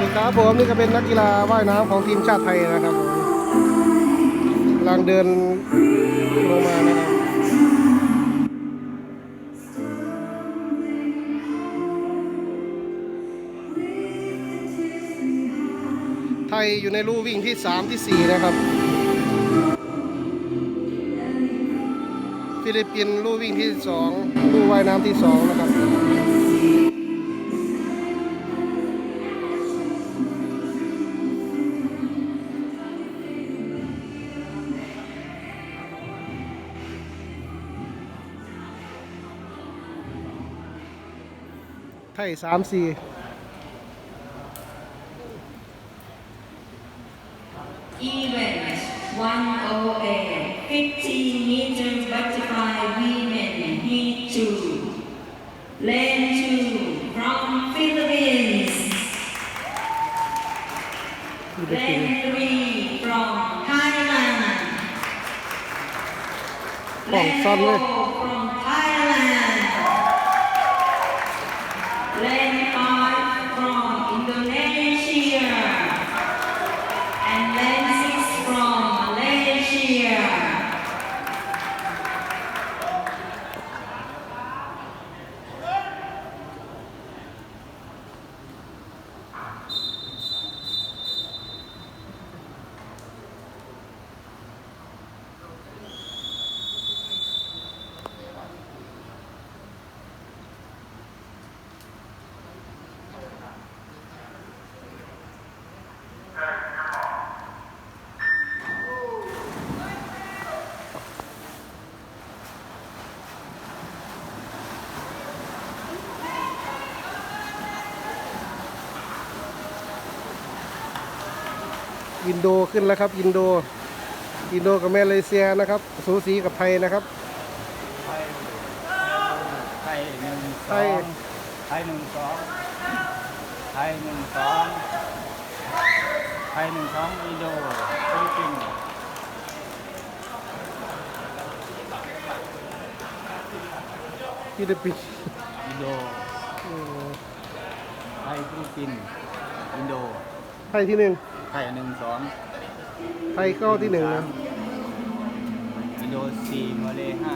นี่ครับผมนี่ก็เป็นนักกีฬาว่ายน้ำของทีมชาติไทยนะครับผมกำลังเดินลงมานะครับไทยอยู่ในลู่วิ่งที่ 3 ที่ 4 นะครับ ฟิลิปปินส์ลู่วิ่งที่ 2 ลู่ว่ายน้ำที่ 2 นะครับ ไทยสามสี่ Event 108, 15 meter butterfly women heat 2. Lane 2 from Philippines. ฟิลิปปินส์ Lane 3 from Thailand. ของซ่อนเลย Lane 4 from Thailand. Lane อินโดขึ้นแล้วครับ อินโด อินโดกับมาเลเซียนะครับ สูสีกับไทยนะครับไทยไทยหนึ่งสไทอย งไทยหนึ่งสองไทยหนึ่งสองไทยหนึ่งสองอินโดฟิลิปปินส์ฟิลิปปินส์อินโดอืมไทยฟิลิปปินส์อินโดไทยที่หนึ่ง ไทยหนึ่งสองไทยเข้าที่หนึ่งนะอินโดสี่มาเลห้า